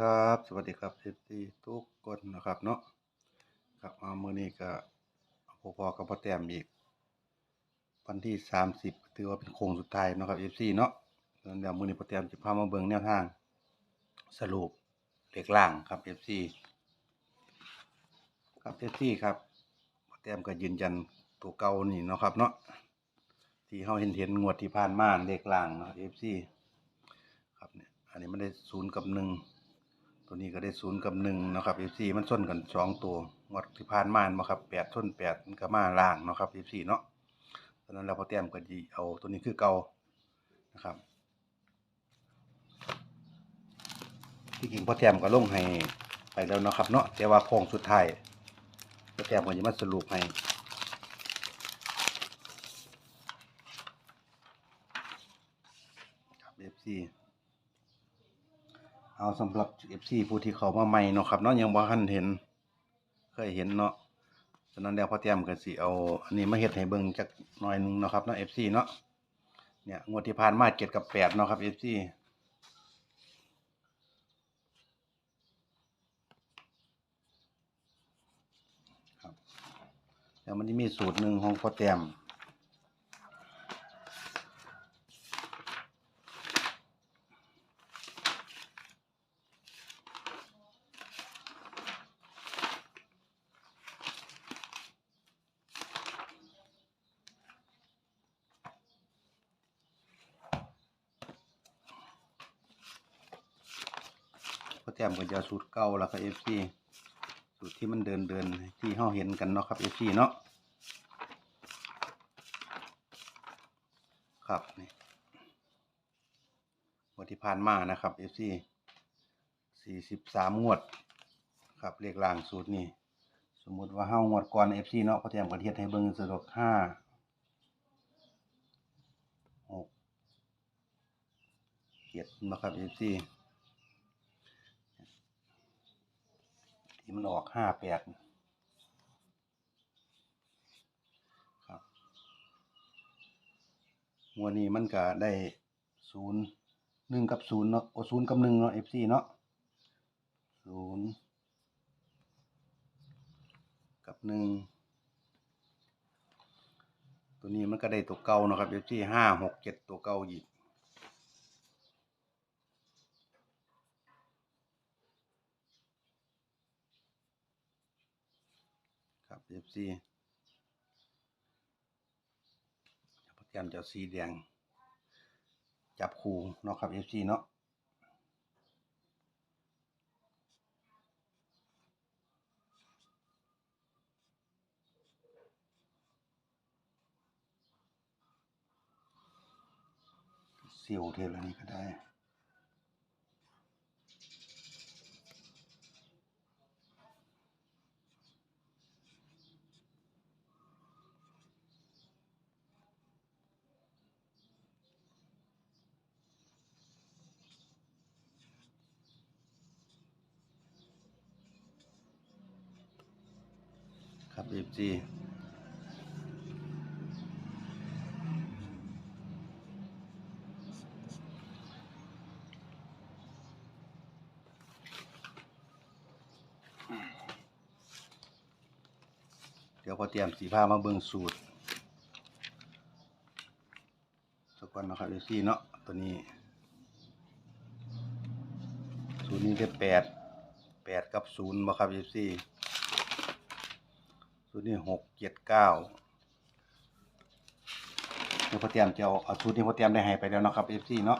ครับสวัสดีครับ FC ทุกคนนะครับเนาะครับมาเมื้อนี้ก็พอพอกับพ่อแต้มอีก วันที่30ถือว่าเป็นโค้งสุดท้ายนะครับ FC เนาะแล้วเดี๋ยวมื้อนี้พ่อแต้มจะพามาเบิ่งแนวทาง สรุปเลขล่างครับ FC ครับ FC ครับพ่อแต้มก็ยืนยันตัวเก่านี่นะครับเนาะที่เฮาเห็นเห็นงวดที่ผ่านมาเลขล่างเนาะ FC ครับเนี่ยอันนี้ไมันได้ศูนย์กับหนึ่ง ตัวนี้ก็ได้ศูนย์กับหนึ่งนะครับ FC มันส้นกันสองตัวงวดที่ผ่านมานะครับแปดส้นแปดมันก็มาล่างนะครับ FC เนาะตอนนั้นเราพอแต้มก็ดีเอาตัวนี้คือเก่านะครับที่จริงพอแต้มก็ลงให้ไปแล้วนะครับเนาะแต่ว่าโค้งสุดท้ายพอแต้มก็จะมาสรุปให้ครับ FC เอาสำหรับ FC ผู้ที่เขามาใหม่เนาะครับเนาะยังบ่ทันเห็น เคยเห็นเนาะฉะนั้นแล้วพ่อแต้มก็สิเอาอันนี้มาเฮ็ดให้เบิ่งจักหน่อยหนึงเนาะครับเนาะ FC เนาะเนี่ยงวดที่ผ่านมา7กับ8เนาะครับ FC ครับแล้วมันจะมีสูตรหนึ่งของพ่อแต้ม พ่อแต้มก็จะสูตรเก่าแล้วครับ FC สูตรที่มันเดินเดินที่เฮาเห็นกันเนาะครับ FC เนาะครับนี่งวดที่ผ่านมานะครับ FC สี่สิบสามงวด ครับเลขล่างสูตรนี่สมมุติว่าเฮางวดก่อน FC เนาะพ่อแต้มก็เฮ็ดให้เบิ่งสะดวกห้าหกเจ็ดนาะครับ FC ที่ มันออกห้าแปดครับงวดนี้มันก็ได้ศูนย์หนึ่งกับศูนย์เนาะโอศูนย์กับหนึ่งเนาะเอฟซีเนาะศูนย์กับหนึ่งตัวนี้มันก็ได้ตัวเก่าเนาะครับเอฟซีห้าหกเจ็ดตัวเก่าอีก ครับ FC โปรแกรมจะเอาสีแดง จับคู่เนาะครับ FC เนาะสิวเทเลนี้ก็ได้ ครับ FC เดี๋ยวพอเตรียมสีผ้ามาเบิ่งสูตรสักวันนะครับ FC เนาะตัวนี้ สูตรนี้ได้แปดแปดกับศูนย์บ่ครับ FC สู ตรนี้หกเจ็ดเก้าเดี๋ยวพอเตรียมจะเอาเอาสูตรนี้พอเตรียมได้ให้ไปแล้วเนาะครับ FC เนาะ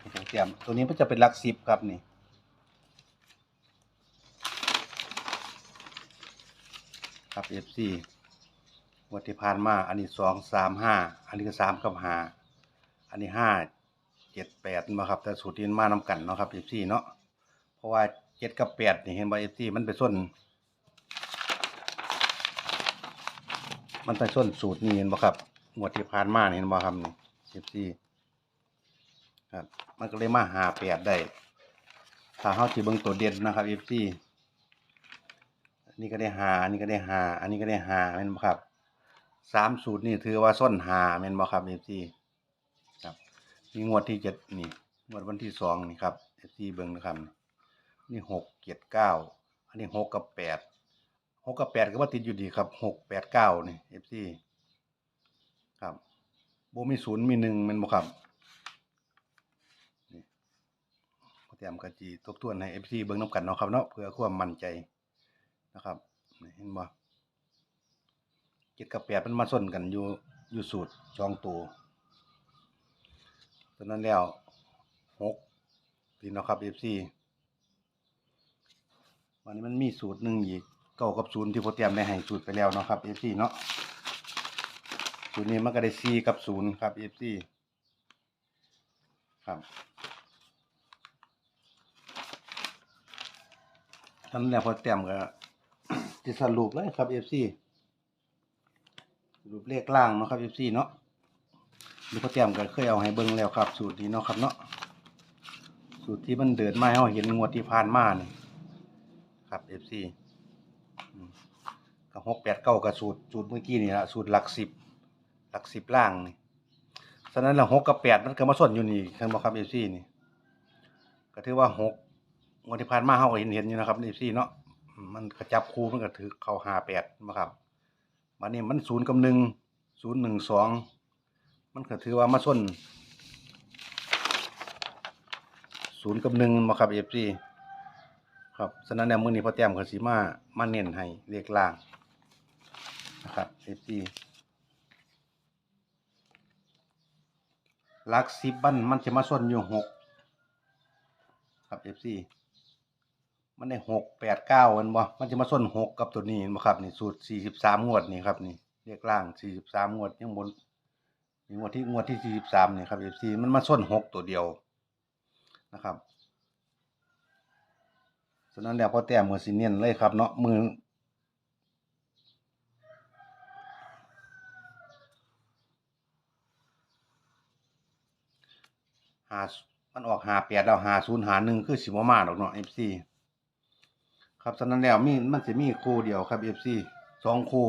พอเตรียมตัวนี้มันจะเป็นหลักสิบครับนี่ครับ FC งวัที่ผ่านมาอันนี้สองสามห้าอันนี้ก็สามกับห้าอันนี้ห้าเจ็ดแปดมาครับแต่สูตรที่มานำกันเนาะครับ FC เนาะเพราะว่าเจ็ดกับแปดนี่เห็นว่า FC มันไปส้น มันไปส้นสูตรนี้เห็นบ่ครับงวดที่ผ่านมานี่เห็นบ่ครับนี่ FC ครับ มันก็เลยมาหาแปดได้ ถ้าเฮาสิเบิ่งตัวเด่นนะครับ FC อันนี้ก็ได้หาอันนี้ก็ได้หาอันนี้ก็ได้หาแม่นบ่ครับสามสูตรนี่ถือว่าส้นหาแม่นบ่ครับ FC ครับมีงวดที่เจ็ดนี่งวดวันที่สองนี่ครับ FC เบิ่งนะครับนี่หกเจ็ดเก้าอันนี้หกกับแปด หกกับแปดก็ว่าติดอยู่ดีครับหกแปดเก้านี่เอฟซีครับโบมีศูนย์มีหนึ่งมันบ่ครับนี่พอเตรียมกะจีทบทวนให้เอฟซีเบิ่งน้ำกันเนาะครับเนาะเพื่อความมั่นใจนะครับเห็นบ่เจ็ดกับแปดมันมาส้นกันอยู่อยู่สูตรสองตัวฉะนั้นแล้วหกพี่เนาะครับเอฟซีวันนี้มันมีสูตรหนึ่งอีก เก้ากับศูนย์ที่โปรเตรียมได้ให้สูตรไปแล้วเนาะครับเอฟซีเนาะสูตรนี้มันก็ได้สี่กับศูนย์ครับเอฟซีครับทำแล้วพอเตรียมก็จะสรุปเลยครับเอฟซีสรุปเลขล่างเนาะครับเอฟซีเนาะนี่พอเตรียมก็เคยเอาให้เบิ่งแล้วครับ สูตรนี้เนาะครับเนาะสูตรที่มันเดินมาให้เราเห็นงวดที่ผ่านมาเนี่ยครับ f อืมกับ หกแปดเก้ากับสูตรสูตรเมื่อกี้นี่ละสูตรหลักสิบหลักสิบล่างนี่ฉะนั้นแล้วหกกับแปดมันก็มาส่วนอยู่นี่เห็นบ่ครับ FC นี่ก็ถือว่าหกงวดที่ผ่านมาเฮาก็เห็นเห็นอยู่นะครับ FC เนาะมันกระจับคูมันก็ถือเข้าหาแปดมาครับวันนี้มันศูนย์กับหนึ่งศูนย์หนึ่งสองมันก็ถือว่ามาส่วนศูนย์กับหนึ่งมาครับ FC ครับฉะนั้นแล้วมื้อนี้พอแต้มก็สิมามาเน้นให้เลขล่าง นะครับ FC หลักสิบบันมันจะมาส่วนอยู่หกครับ FC มันได้หกแปดเก้ามันบ่มันจะมาส่วนหกกับตัวนี้เห็นบ่ครับนี่สูตรสี่สิบสามงวดนี่ครับนี่เลขล่างสี่สิบสามงวดยังบนนี่งวดที่งวดที่สี่สิบสามนี่ครับ FC มันมาส่วนหกตัวเดียวนะครับฉะนั้นแล้วพอแต้มมือสิเนียนเลยครับเนาะมือ หามันออกหาแปดแล้วหาศูนย์หาหนึ่งคือสิบมาดอกเนาะเอฟซีครับฉะนั้นแล้วมีมันจะมีคู่เดียวครับเอฟซีสองคู่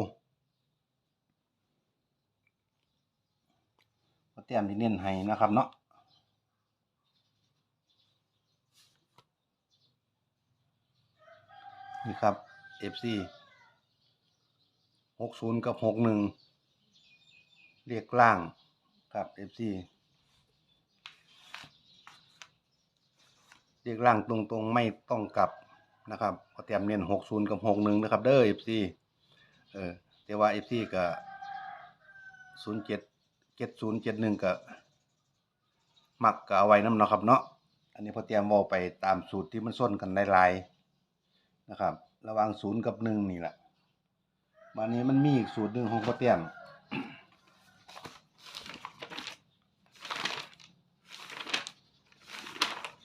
พอแต้มที่เน้นให้นะครับเนาะนี่ครับ FC หกศูนย์กับหกหนึ่งเรียกล่างครับ FC เรียกล่างตรงๆไม่ต้องกลับนะครับพอเตรียมเน้นหกศูนย์กับหกหนึ่งนะครับเด้อ FC เออแต่ว่า FC กับศูนย์เจ็ดเจ็ดศูนย์เจ็ดหนึ่งกับมักก็เอาไว้น้ำเนาะครับเนาะอันนี้พอเตรียมเอไปตามสูตรที่มันส้นกันได้ลายๆนะครับ ระหว่างศูนย์กับหนึ่งนี่แหละวันนี้มันมีอีกสูตรหนึ่งของโปรเตียม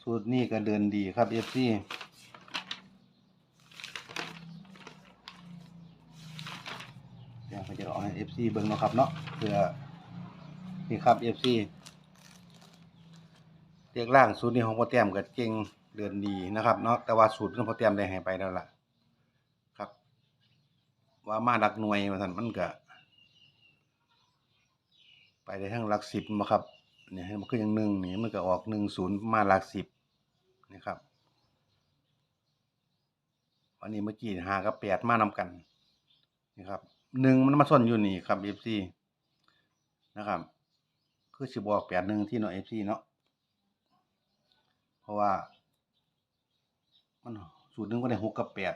สูตรนี้ก็เดินดีครับเอฟซีเดี๋ยวจะเอาให้เอฟซีเบิ้งนาะครับเนาะเพื่อนี่ครับเอฟซีเรียกล่างสูตรนี้ของโปรเตียมก็เก่งเดินดีนะครับเนาะแต่ว่าสูตรของโปรเตียมได้ให้ไปแล้วล่ะครับ ว่ามาหลักหน่วยมาสันมันก็ไปได้ทั้งหลักสิบมาครับเนี่ยมันขึ้นอย่างหนึ่งนี่มันก็ออกหนึ่งศูนย์มาหลักสิบ นะครับวันนี้เมื่อกี้หากับแปดมานำกันนี่ครับหนึ่งมันมาส่วนอยู่นี่ครับเอฟซีนะครับ คือสิบบอกแปดหนึ่งที่เนาะเอฟซีเนาะเพราะว่า มันสูตรหนึ่งก็ได้หกกับแปด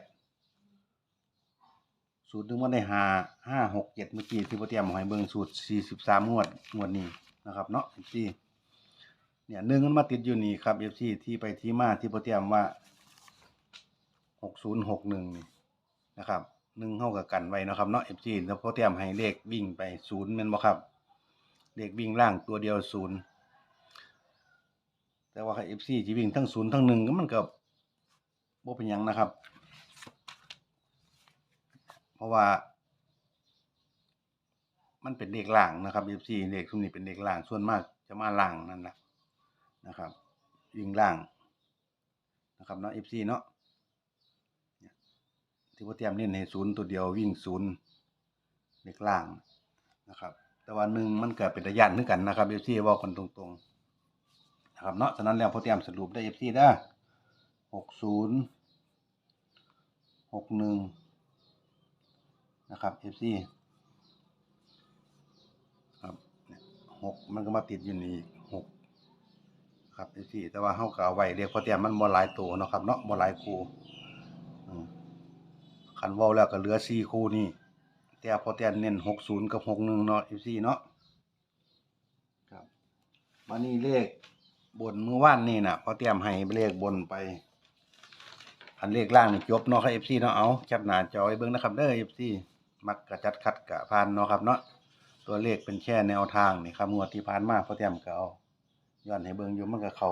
สูตรหนึ่งมันได้ห้าห้าหกเจ็ดเมื่อกี้ที่พ่อเตรียมเอาให้เบิงสูตรสี่สิบสามงวดงวดนี้นะครับเนาะเอฟซี เนี่ยหนึ่งมันมาติดอยู่นี่ครับเอฟซีที่ไปที่มาที่พ่อเตียมว่าหกศูนย์หกหนึ่งนี่นะครับหนึ่งเข้ากับกันไว้นะครับเนาะเอฟซีแล้วพ่อเตียมให้เลขวิ่งไปศูนย์ม่นบ่ครับเลขวิ่งล่างตัวเดียวศูนย์แต่ว่าเอฟซีที่วิ่งทั้งศูนย์ทั้งหนึ่งก็มันก็บ่เป็นยังนะครับ เพราะว่า มันเป็นเลขล่างนะครับ FC เลขทุกนี้เป็นเลขล่างส่วนมากจะมาล่างนั่นแหละ นะครับวิ่งล่างนะครับเนาะ FC เนาะเนี่ยที่พ่อเตรียมเน้นให้ศูนย์ตัวเดียววิ่งศูนย์เลขล่างนะครับแต่ว่าหนึ่งมันเกิดเป็นระยะนึกกันนะครับ FC เว่ากันตรงๆนะครับเนาะฉะนั้นแล้วพ่อเตรียมสรุปได้ FC ได้หกศูนย์หกหนึ่งนะครับ FC ครับหกมันก็มาติดอยู่นี่หก ครับ FC แต่ว่าเฮาก็เอาไว้เรียกพอเตียมมันบ่หลายตัวเนาะครับเนาะบ่หลายคู่อืมคันว้าแล้วก็เหลือสี่คู่นี่แต่พอเตียมเน้น60กับ61เนาะ FC เนาะครับมานี่เลขบนเมื้อวานนี่น่ะพอเตรียมให้เลขบนไป อันเลขล่างนี่จบเนาะครับ FC เนาะเอาแคปหน้าจอไว้เบิ่งนะครับเด้อ FC มักกระจัดคัดกะผ่านเนาะครับเนาะตัวเลขเป็นแค่แนวทางนี่ครับงวดที่ผ่านมาพอเตรียมก็เอา ย้อนให้เบิ่งอยู่มันก็เขา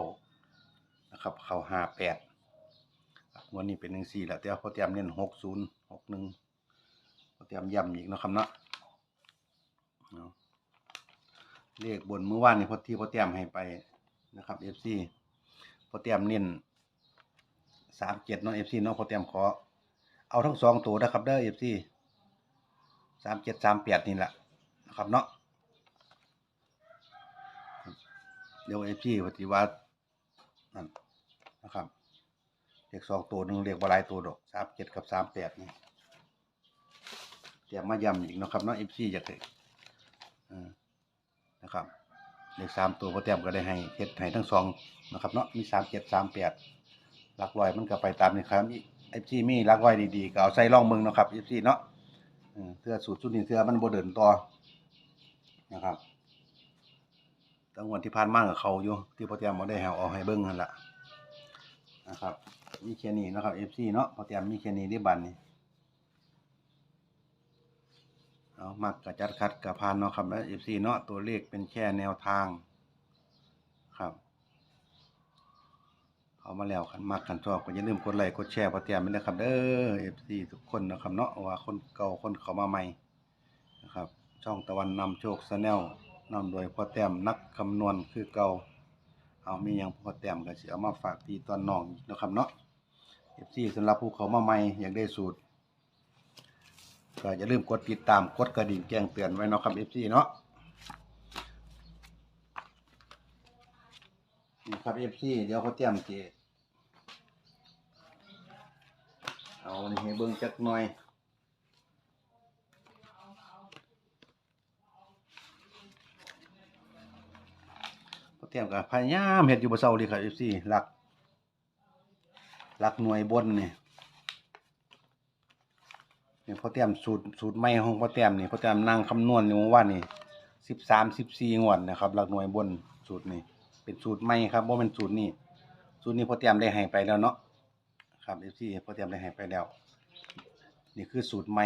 นะครับ เขา58ครับงวดนี้เป็นจังซี่แหละแต่ว่าพอเตรียมเน้น60 61พอเตรียมย้ำอีกเนาะครับเนาะเลขบนเมื่อวานนี่พอที่พอเตรียมให้ไปนะครับ FC พอเตรียมเน้นสามเจ็ดเนาะเอฟซีเนาะพอเตรียมขอ เอาทั้งสองตัวนะครับเด้อเอฟซีสามเจ็ดสามแปดนี่แหละนะครับเนาะ เดี๋ยวเอฟซีปฏิวัตินั่นนะครับเลขสองตัวหนึ่งเลขบหลายตัวดอกสามเจ็ดกับสามแปดนี่เตรียมมาย้ำอีกนะครับเนาะเอฟซีอยากเออนะครับเลขสามตัวพอเตรียมก็ได้ให้เฮ็ดให้ทั้งสองนะครับเนาะมีสามเจ็ดสามแปดหลักร้อยมันก็ไปตามนี้ครับเอฟซีมีหลักร้อยดีๆก็เอาใส่ร่องมืองนะครับเอฟซีเนาะเสื้อสูตรชุดนี้เสื้อมันโบเดินต่อนะครับ ตั้งวันที่ผ่านมากับเขาอยู่ที่พอเตรียมบ่ได้แหวออกให้เบิ่งนั่นละนะครับมีแค่นี้นะครับเอฟซีเนาะพอเตรียมมีแค่นี้ที่บันนี่เอามักกระจัดคัดกระพานเนาะครับแล้วเอฟซีเนาะตัวเลขเป็นแค่แนวทางครับเอามาแล้วกันมากกันชอบก็อย่าลืมกดไลค์กดแชร์พอเตรียมไปนะครับเด้อ FC ทุกคนนะครับเนาะว่าคนเก่าคนเขามาใหม่นะครับช่องตะวันนำโชคแนล นำโดยพ่อแต้มนักคำนวณคือเก่าเอามีหยังพ่อแต้มก็สิเอามาฝากพี่ตอนน้องนะครับเนาะ FC สำหรับผู้เขามาใหม่อยากได้สูตรก็อย่าลืมกดติดตามกดกระดิ่งแจ้งเตือนไว้เนาะครับ FC เนาะนี่ครับ FC เดี๋ยวเขาเตรียมสิเอาให้เบิ่งจักหน่อย เตรียมกับพยายามเฮ็ดอยู่บ่เซาเลยครับ FC หลัก หลักหน่วยบนนี่นี่พอเตรียมสูตรสูตรใหม่ของพอเตรียมนี่พอเตรียมนั่งคำนวณอยู่เมื่อวานนี่13 14งวดนะครับ หลักหน่วยบนสูตรนี้เป็นสูตรใหม่ครับบ่าเป็นสูตรนี้สูตรนี้พอเตรียมได้ให้ไปแล้วเนาะครับ FC พอเตรียมได้ให้ไปแล้ว นี่คือสูตรใหม่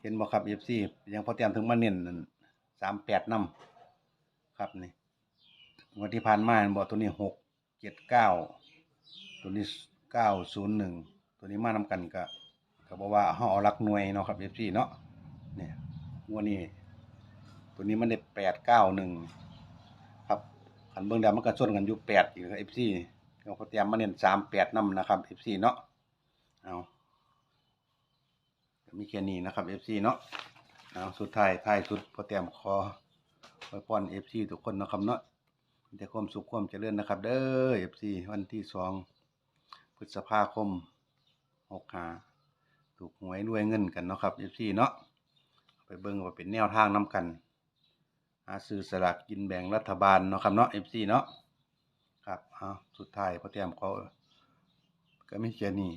เห็นบ่ครับ FC ยังพอเตรียมถึงมาเน้นนั่น38นำครับนี่ งวดที่ผ่านมาเห็นบ่ตัวนี้6 7 9ตัวนี้901ตัวนี้มานำกันก็ก็บอกว่าเฮาเอาหลักหน่วยเนาะครับ FC เนาะเนี่ยงวดนี้ ตัวนี้มันได้891ครับคันเบิ่งแล้วมันก็ชนกันอยู่8อยู่ครับ FC เราพอเตรียมมาเน้น38นำนะครับ FC เนาะเอามีแค่นี้นะครับ FC เนาะเอาสุดท้ายท้ายสุดพอเตรียมขอไว้พร FC ทุกคนนะครับเนาะ แต่ความสุขความเจริญนะครับ เด้อ FC วันที่สองพฤษภาคม65ถูกหวยรวยเงินกันเนาะครับ FC เนาะไปเบิ่งว่าเป็นแนวทางนํกันหาซื้อสลากกินแบ่งรัฐบาลเนาะครับเนาะ FC เนาะครับเอาสุดท้ายพอเตรียมเขาก็ไม่เช่นนี้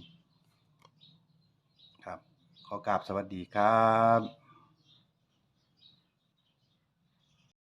ครับ ขอกราบสวัสดีครับ